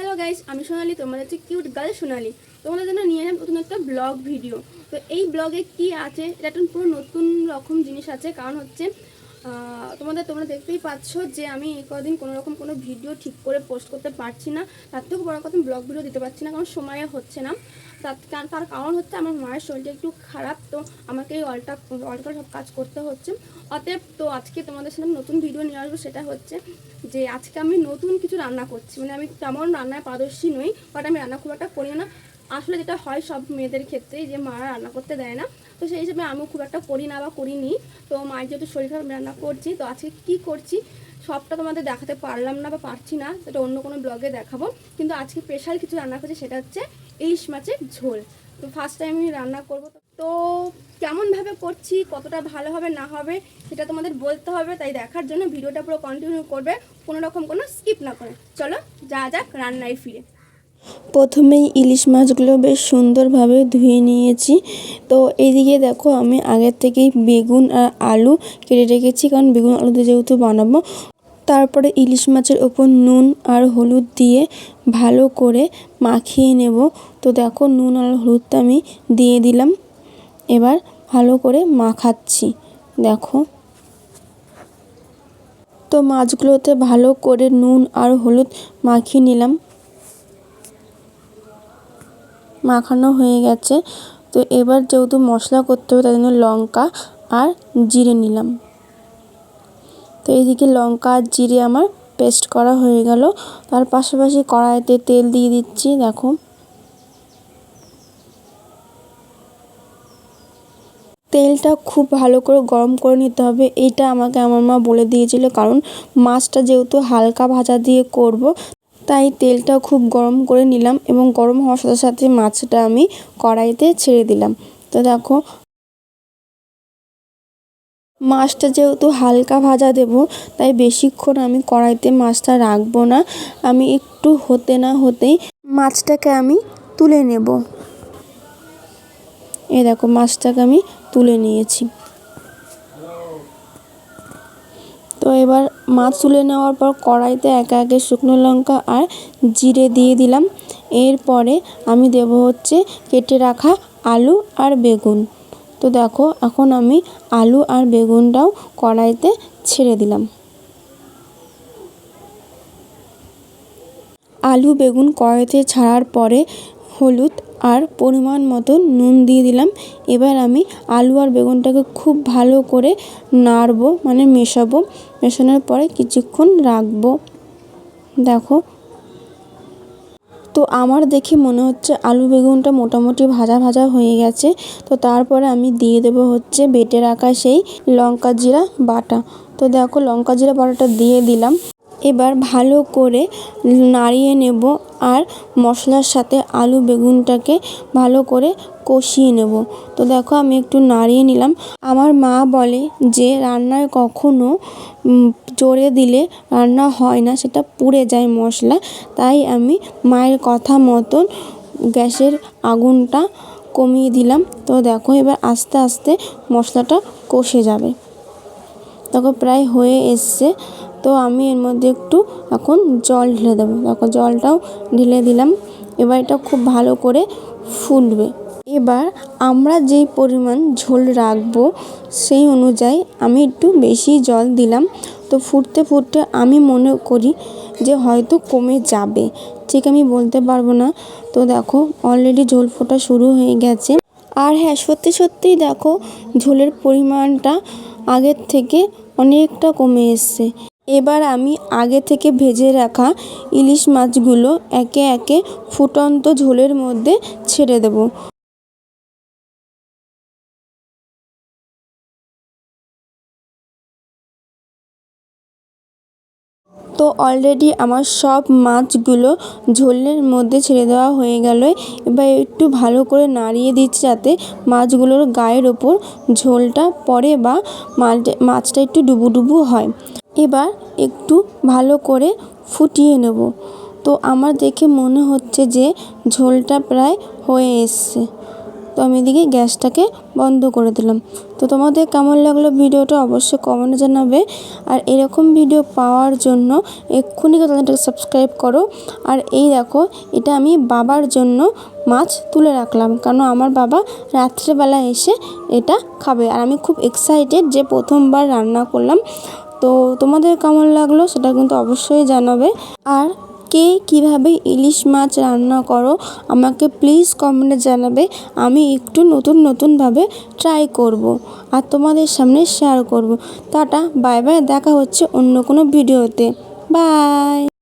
Hello guys আমি সোনালি, তোমাদের হচ্ছে কিউট গার্ল সোনালি। তোমাদের জন্য নিয়ে এলাম নতুন একটা ব্লগ ভিডিও তো এই ব্লগে কি আছে? এটা একটা পুরো নতুন রকম জিনিস আছে, কারণ হচ্ছে তোমাদের, তোমরা দেখতেই পাচ্ছ যে আমি এই কদিন কোনো রকম কোনো ভিডিও ঠিক করে পোস্ট করতে পারছি না। তার থেকেও বড় কথা ব্লগ ভিডিও দিতে পারছি না, কারণ সময় হচ্ছে না। তার কারণ- তার কারণ হচ্ছে আমার মায়ের শরীরটা একটু খারাপ, তো আমাকে এই অলটা অলটা সব কাজ করতে হচ্ছে। অতএব তো আজকে তোমাদের সাথে নতুন ভিডিও নিয়ে আসব, সেটা হচ্ছে যে আজকে আমি নতুন কিছু রান্না করছি। মানে আমি তেমন রান্নায় পারদর্শী নই বাট আমি রান্না খুব একটা করি না। আসলে যেটা হয় সব মেয়েদের ক্ষেত্রেই যে মারা রান্না করতে দেয় না। তো সেই হিসেবে আমিও খুব একটা করি না বা করিনি। তো মায়ের যেহেতু শরীর খারাপ রান্না করছি। তো আজকে কি করছি সবটা তোমাদের দেখাতে পারলাম না বা পারছি না, সেটা অন্য কোনো ব্লগে দেখাবো। কিন্তু আজকে স্পেশাল কিছু রান্না করছি, সেটা হচ্ছে ইলিশ মাছের ঝোল। তো ফার্স্ট টাইম আমি রান্না করব। তো কেমনভাবে করছি, কতটা ভালো হবে, না হবে, সেটা তোমাদের বলতে হবে। তাই দেখার জন্য ভিডিওটা পুরো কন্টিনিউ করবে, কোনো রকম কোনো স্কিপ না করে। চলো, যা যাক, রান্নায় ফিরে। প্রথমেই ইলিশ মাছগুলো বেশ সুন্দরভাবে ধুয়ে নিয়েছি। তো এইদিকে দেখো, আমি আগের থেকেই বেগুন আর আলু কেটে রেখেছি। কারণ বেগুন আলুতে যেহেতু বানাবো তারপরে ইলিশ মাছের ওপর নুন আর হলুদ দিয়ে ভালো করে মাখিয়ে নেব। তো দেখো নুন আর হলুদটা আমি দিয়ে দিলাম। এবার ভালো করে মাখাচ্ছি। দেখো। তো মাছগুলোতে ভালো করে নুন আর হলুদ মাখিয়ে নিলাম। মাখানো হয়ে গেছে। তো এবার যেহেতু মশলা করতে হবে তার জন্য লঙ্কা আর জিরে নিলাম। তো এইদিকে লঙ্কা আর জিরে আমার পেস্ট করা হয়ে গেল। তার পাশাপাশি কড়াইতে তেল দিয়ে দিচ্ছি, দেখো। তেলটা খুব ভালো করে গরম করে নিতে হবে, এটা আমাকে আমার মা বলে দিয়েছিল, কারণ মাছটা যেহেতু হালকা ভাজা দিয়ে করব, তাই তেলটা খুব গরম করে নিলাম এবং গরম হওয়ার সাথে সাথে মাছটা আমি কড়াইতে ছেড়ে দিলাম। তো দেখো মাছটা যেহেতু হালকা ভাজা দেব, তাই বেশিক্ষণ আমি কড়াইতে মাছটা রাখব না। আমি একটু হতে না হতেই মাছটাকে আমি তুলে নেব। এ দেখো, মাছটাকে আমি তুলে নিয়েছি। তো এবার মাছ তুলে নেওয়ার পর কড়াইতে একে একে শুকনো লঙ্কা আর জিরে দিয়ে দিলাম। এরপরে আমি দেব হচ্ছে কেটে রাখা আলু আর বেগুন। তো দেখো, এখন আমি আলু আর বেগুনটাও কড়াইতে ছেড়ে দিলাম। আলু, বেগুন কড়াইতে ছাড়ার পরে হলুদ আর পরিমাণ মতো নুন দিয়ে দিলাম। এবার আমি আলু আর বেগুনটাকে খুব ভালো করে নাড়বো মানে মেশাবো। মেশানোর পরে কিছুক্ষণ রাখব। দেখো তো আমার দেখে মনে হচ্ছে আলু বেগুনটা মোটামুটি ভাজা ভাজা হয়ে গেছে। তো তারপরে আমি দিয়ে দেব হচ্ছে বেটে রাখা সেই লঙ্কা জিরা বাটা। তো দেখো লঙ্কা জিরা বাটাটা দিয়ে দিলাম। এবার ভালো করে নাড়িয়ে নেব আর মশলার সাথে আলু বেগুনটাকে ভালো করে কষিয়ে নেব। তো দেখো আমি একটু নাড়িয়ে নিলাম। আমার মা বলে যে রান্নায় কখনো জোরে দিলে রান্না হয় না, সেটা পুড়ে যায় মশলা। তাই আমি মায়ের কথা মতন গ্যাসের আগুনটা কমিয়ে দিলাম। তো দেখো এবার আস্তে আস্তে মশলাটা কষে যাবে। তখন প্রায় হয়ে এসছে। তো আমি এর মধ্যে একটু এখন জল ঢেলে দেবো। দেখো, জলটাও ঢেলে দিলাম। এবার এটা খুব ভালো করে ফুটবে এবার আমরা যেই পরিমাণ ঝোল রাখব সেই অনুযায়ী আমি একটু বেশি জল দিলাম। তো ফুটতে ফুটতে আমি মনে করি যে হয়তো কমে যাবে। ঠিক আমি বলতে পারব না। তো দেখো অলরেডি ঝোল ফোটা শুরু হয়ে গেছে। আর হ্যাঁ সত্যি সত্যিই দেখো, ঝোলের পরিমাণটা আগের থেকে অনেকটা কমে এসছে। এবার আমি আগে থেকে ভেজে রাখা ইলিশ মাছগুলো একে একে ফুটন্ত ঝোলের মধ্যে ছেড়ে দেবো। তো অলরেডি আমার সব মাছগুলো ঝোলের মধ্যে ছেড়ে দেওয়া হয়ে গেল। এবার একটু ভালো করে নাড়িয়ে দিচ্ছি যাতে মাছগুলোর গায়ের ওপর ঝোলটা পড়ে বা মাছটা একটু ডুবু ডুবু হয়। এবার একটু ভালো করে ফুটিয়ে নেব। তো আমার দেখে মনে হচ্ছে যে ঝোলটা প্রায় হয়ে এসছে। তো আমি এদিকে গ্যাসটাকে বন্ধ করে দিলাম। তো তোমাদের কেমন লাগল ভিডিওটা অবশ্যই কমেন্টে জানাবে। আর এরকম ভিডিও পাওয়ার জন্য এক্ষুনি চ্যানেলটাকে সাবস্ক্রাইব করো। আর এই দেখো, এটা আমি বাবার জন্য মাছ তুলে রাখলাম। কারণ আমার বাবা রাত্রেবেলা এসে এটা খাবে। আর আমি খুব এক্সাইটেড যে প্রথমবার রান্না করলাম। তো তোমাদের কেমন লাগল সেটা কিন্তু অবশ্যই জানাবে। আর কে কীভাবে ইলিশ মাছ রান্না করো আমাকে প্লিজ কমেন্টে জানাবে। আমি একটু নতুন নতুনভাবে ট্রাই করব আর তোমাদের সামনে শেয়ার করব। টাটা বাই বাই দেখা হচ্ছে অন্য কোনো ভিডিওতে বাই